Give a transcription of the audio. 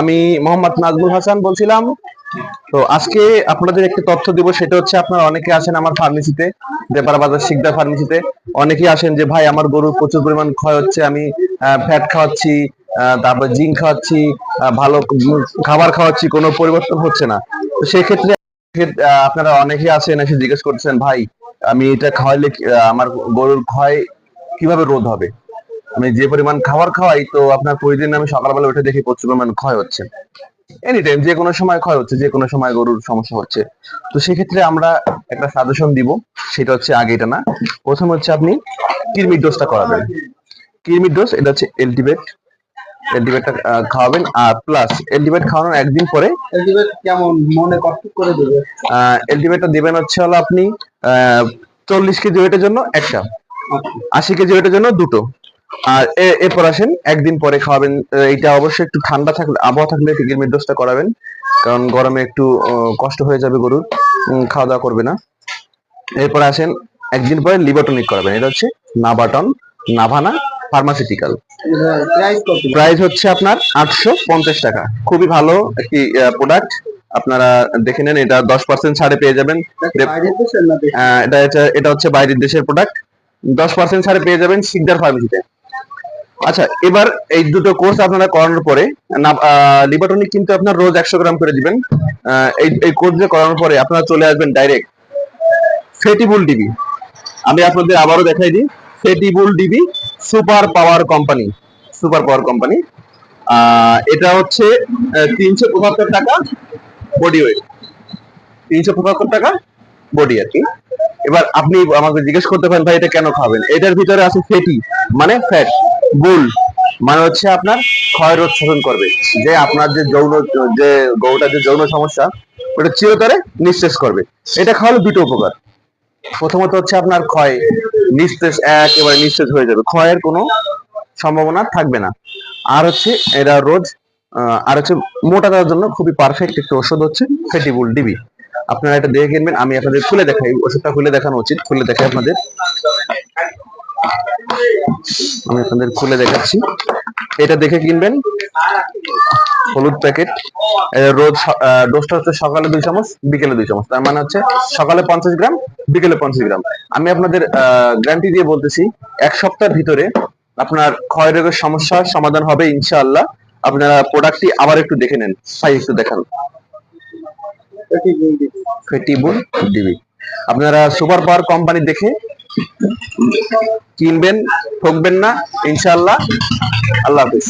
আমি মোহাম্মদ নাজমুল হাসান বলছিলাম। তো আজকে আপনাদের একটি তথ্য দিব, সেটা হচ্ছে আপনারা অনেকে আসেন আমার ফার্মেসিতে দেপারা বাজার শিকদার ফার্মেসিতে। অনেকেই আসেন যে, ভাই, আমার গরুর প্রচুর পরিমাণ ক্ষয় হচ্ছে, আমি ফ্যাট খাওয়াচ্ছি তারপর জিঙ্ক খাওয়াচ্ছি ভালো খাবার খাওয়াচ্ছি, কোনো পরিবর্তন হচ্ছে না। তো সেক্ষেত্রে আপনারা অনেকেই আসেন এসে জিজ্ঞেস করছেন, ভাই, আমি এটা খাওয়াইলে আমার গরুর ক্ষয় কীভাবে রোধ হবে? আমি যে পরিমাণ খাবার খাওয়াই তো আপনার প্রতিদিন আমি সকালবেলা উঠে দেখি প্রচুর পরিমাণ ক্ষয় হচ্ছে। এনি টাইম যে কোনো সময় ক্ষয় হচ্ছে যে কোনো সময় গরুর সমস্যা হচ্ছে। তো সেক্ষেত্রে আমরা একটা সাজেশন দিব সেটা হচ্ছে আগে এটা না। প্রথম হচ্ছে আপনি কিরমির ডোজটা করাবেন। কিরমির ডোজ এটা হচ্ছে এলটিবেট এলটিবেটটা খাওয়াবেন আর প্লাস এলটিবেট খাওয়ানোর একদিন পরে এলিভেট কেমন? মনে কষ্ট করে দেবে। এলটিবেটটা দিবেন হচ্ছে হলো আপনি চল্লিশ কেজি ওয়েটের জন্য একটা। আশি কেজি ওয়েটের জন্য দুটো। আর এরপর আসেন একদিন পরে খাওয়াবেন এইটা অবশ্যই একটু ঠান্ডা থাকলে আবহাওয়া থাকলে কিরমির ডোজটা করাবেন কারণ গরমে একটু কষ্ট হয়ে যাবে গরুর খাওয়া দাওয়া করবে না। এরপর আসেন একদিন পরে লিবাটনিক করাবেন এটা হচ্ছে নাবাটন নাভানা ফার্মাসিউটিক্যাল। প্রাইস হচ্ছে আপনার আটশো পঞ্চাশ টাকা। খুবই ভালো একটি প্রোডাক্ট আপনারা দেখে নেন এটা দশ পার্সেন্ট ছাড়ে পেয়ে যাবেন। এটা এটা- এটা হচ্ছে বাইরের দেশের প্রোডাক্ট দশ পার্সেন্ট ছাড়ে পেয়ে যাবেন সিকদার ফার্মেসিতে। আচ্ছা এবার এই দুটো কোর্স আপনারা করানোর পরে লিবাটনিক কিন্তু আপনার রোজ একশো গ্রাম করে দিবেন। এই এই কোর্স যে করানোর পরে আপনারা চলে আসবেন ডাইরেক্ট ফেটিবুল ডিবি আমি আপনাদের আবারও দেখাই দিই ফেটিবুল DB super power company super power company এটা হচ্ছে তিনশো পঁচাত্তর টাকা বডি ওয়েট তিনশো পঁচাত্তর টাকা বডি আর কি। এবার আপনি আমাকে জিজ্ঞেস করতে পারেন, ভাই, এটা কেন খাবেন? এটার ভিতরে আছে ফেটি মানে ফ্যাট বুল মানে হচ্ছে আপনার ক্ষয় রোধ শোধন করবে। যে আপনার যে যৌন, যে গৌটার যে যৌন সমস্যা, ওটা চিরতরে নিঃশেষ করবে। এটা খাওয়ালে দুটো উপকার। প্রথমত হচ্ছে আপনার ক্ষয় নিঃশেষ একেবারে নিঃশেষ হয়ে যাবে। ক্ষয়ের কোনো সম্ভাবনা থাকবে না। আর হচ্ছে এটা রোজ আর হচ্ছে মোটা দেওয়ার জন্য খুবই পারফেক্ট একটা ওষুধ হচ্ছে ফেটিবুল ডিবি আপনারা এটা দেখে কিনবেন আমি আপনাদের খুলে দেখাই ওষুধটা খুলে দেখানো উচিত, খুলে দেখাই আপনাদের আমি আপনাদের খুলে দেখাচ্ছি। এটা দেখে কিনবেন। হলুদ প্যাকেট। রোজ ডোজটা হচ্ছে সকালে দুই চামচ বিকেলে দুই চামচ। তার মানে হচ্ছে সকালে পঞ্চাশ গ্রাম বিকেলে পঞ্চাশ গ্রাম। আমি আপনাদের গ্যারান্টি দিয়ে বলতেছি এক সপ্তাহের ভিতরে আপনার ক্ষয় রোগের সমস্যার সমাধান হবে ইনশাআল্লাহ। আপনারা প্রোডাক্টটি আবার একটু দেখে নেন ভাই একটু দেখান। ফেটিবুল ডিবি আপনারা সুপার পাওয়ার কোম্পানি দেখে কিনবেন ঠকবেন না। ইনশাআল্লাহ। আল্লাহ হাফিজ।